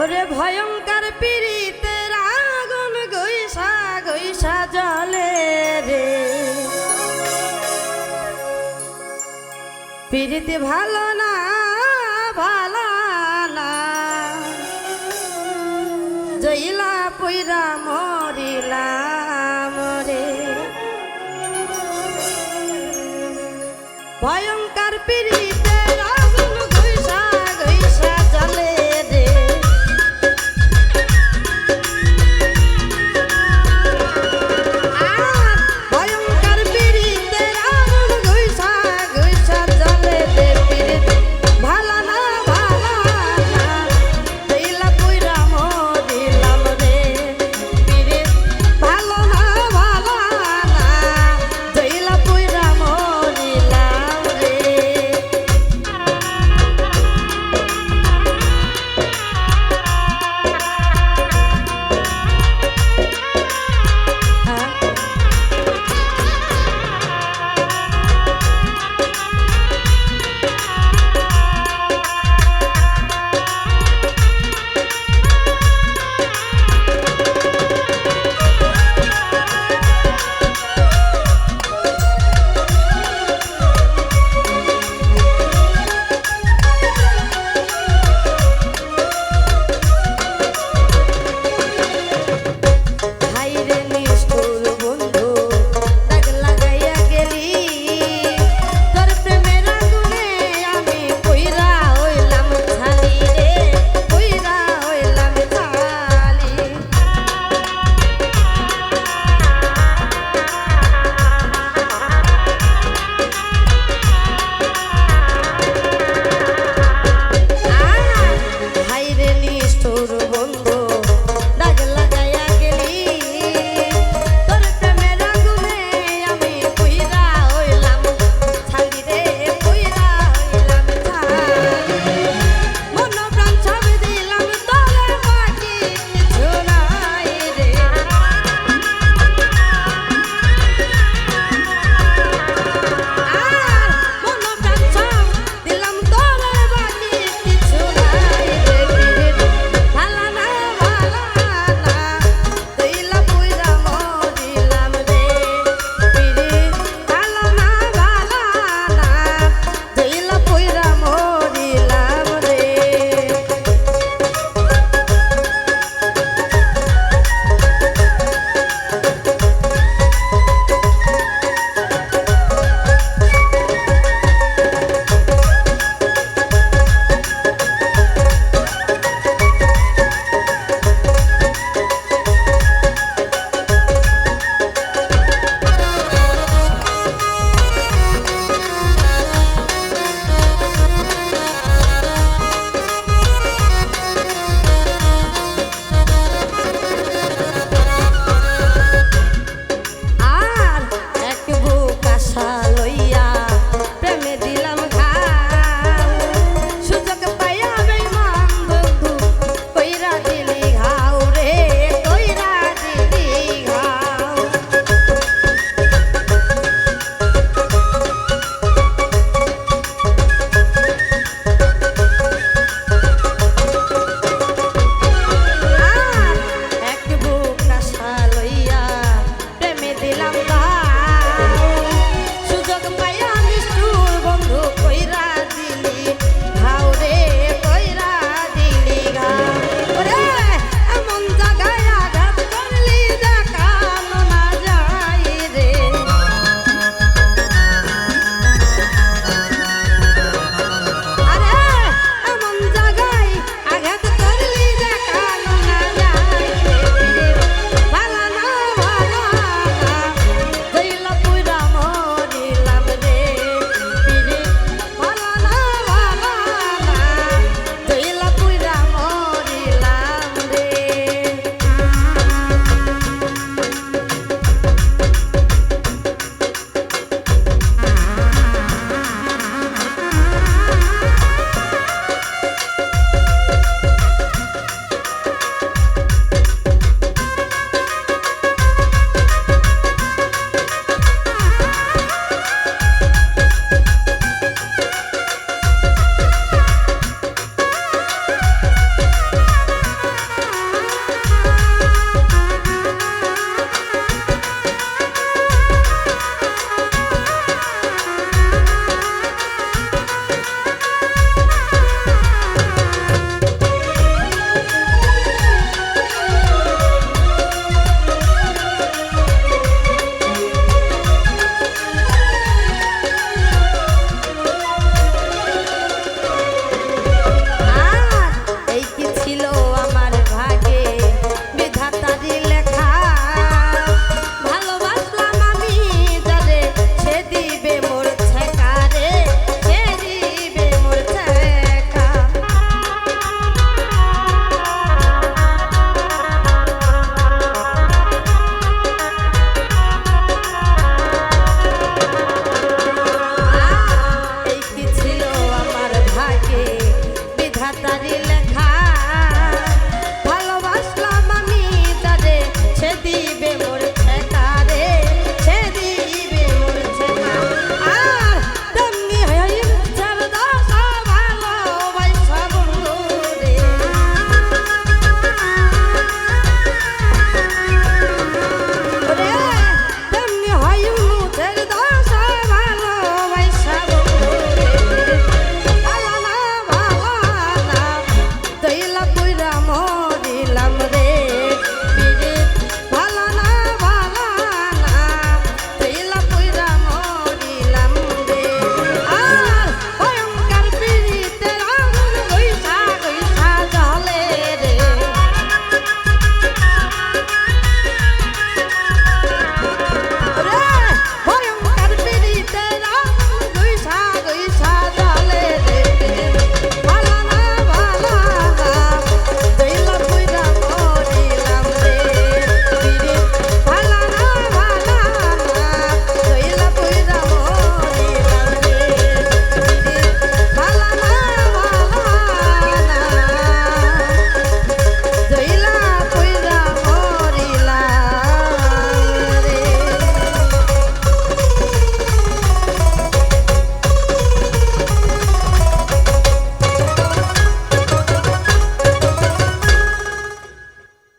ওরে ভয়ঙ্কর পীড়িতের আগুন গৈসা গৈসা জলে রে। পীড়িতে ভালো না ভালো না। জইলা পইরা মরিলাম রে ভয়ঙ্কর পীড়িতে